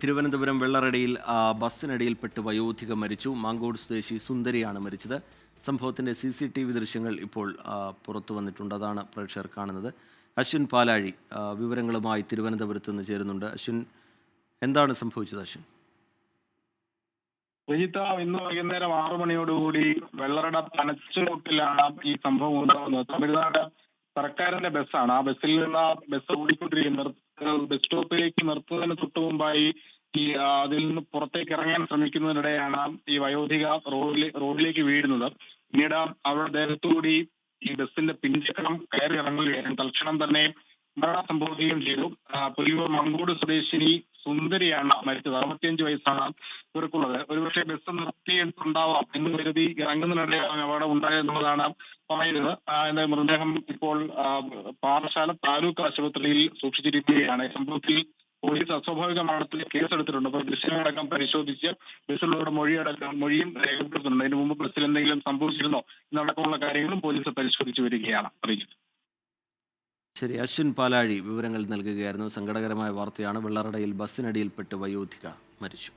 തിരുവനന്തപുരം വെള്ളറടയിൽ ബസ്സിനിടയിൽപ്പെട്ട് വയോധിക മരിച്ചു. മാങ്കോട് സ്വദേശി സുന്ദരിയാണ് മരിച്ചത്. സംഭവത്തിന്റെ സി സി ടി വി ദൃശ്യങ്ങൾ ഇപ്പോൾ പുറത്തു വന്നിട്ടുണ്ട്. അതാണ് പ്രേക്ഷകർ കാണുന്നത്. അശ്വിൻ പാലാഴി വിവരങ്ങളുമായി തിരുവനന്തപുരത്ത് നിന്ന് ചേരുന്നുണ്ട്. അശ്വിൻ എന്താണ് സംഭവിച്ചത് അശ്വിൻ? രജിത്ത ഇന്ന് വൈകുന്നേരം ആറു മണിയോടുകൂടി വെള്ളറട പനച്ചുമുട്ടിലാണ് ഈ സംഭവം ഉണ്ടാകുന്നത്. തമിഴ്നാട് സർക്കാരിന്റെ ബസ്സാണ്. ആ ബസ്സിൽ നിന്ന് ബസ് ഓടിക്കൊണ്ടിരിക്കുന്ന ബസ് സ്റ്റോപ്പിലേക്ക് നിർത്തുന്നതിന് തൊട്ടു മുമ്പായി ഈ അതിൽ നിന്ന് പുറത്തേക്ക് ഇറങ്ങാൻ ശ്രമിക്കുന്നതിനിടെയാണ് ഈ വയോധിക റോഡിലെ റോഡിലേക്ക് വീഴുന്നത്. പിന്നീട് അവരുടെ ദേഹത്തുകൂടി ഈ ബസ്സിന്റെ പിൻചക്രം കയറി ഇറങ്ങുകയായിരുന്നു. തൽക്ഷണം തന്നെ മരണം സംഭവിക്കുകയും ചെയ്തു. പുലിയൂർ മങ്കോട് സ്വദേശിനി സുന്ദരിയാണ് മരിച്ചത്. അറുപത്തിയഞ്ച് വയസ്സാണ് ഇവർക്കുള്ളത്. ഒരുപക്ഷെ ബസ് നിർത്തിയിട്ടുണ്ടാവാം എന്ന് കരുതി ഇറങ്ങുന്നതിനിടെ അപകടം ഉണ്ടായെന്നുള്ളതാണ് പറയുന്നത്. എന്റെ മൃതദേഹം ഇപ്പോൾ പാറശാല താലൂക്ക് ആശുപത്രിയിൽ സൂക്ഷിച്ചിരിക്കുകയാണ്. സംഭവത്തിൽ പോലീസ് അസ്വാഭാവിക കേസെടുത്തിട്ടുണ്ട്. അപ്പോൾ ദൃശ്യങ്ങളടക്കം പരിശോധിച്ച് ബസ്സിലുള്ളവരുടെ മൊഴിയടക്കം മൊഴിയും രേഖപ്പെടുത്തുന്നുണ്ട്. അതിന് മുമ്പ് ബസ്സിൽ എന്തെങ്കിലും സംഭവിച്ചിരുന്നോ എന്നടക്കമുള്ള കാര്യങ്ങളും പോലീസ് പരിശോധിച്ചു വരികയാണ്. അറിയിക്കുന്നത് ശരി അശ്വിൻ പാലാഴി വിവരങ്ങൾ നൽകുകയായിരുന്നു. സങ്കടകരമായ വാർത്തയാണ് വെള്ളറടയിൽ ബസ്സിനടിയിൽപ്പെട്ട് വയോധിക മരിച്ചു.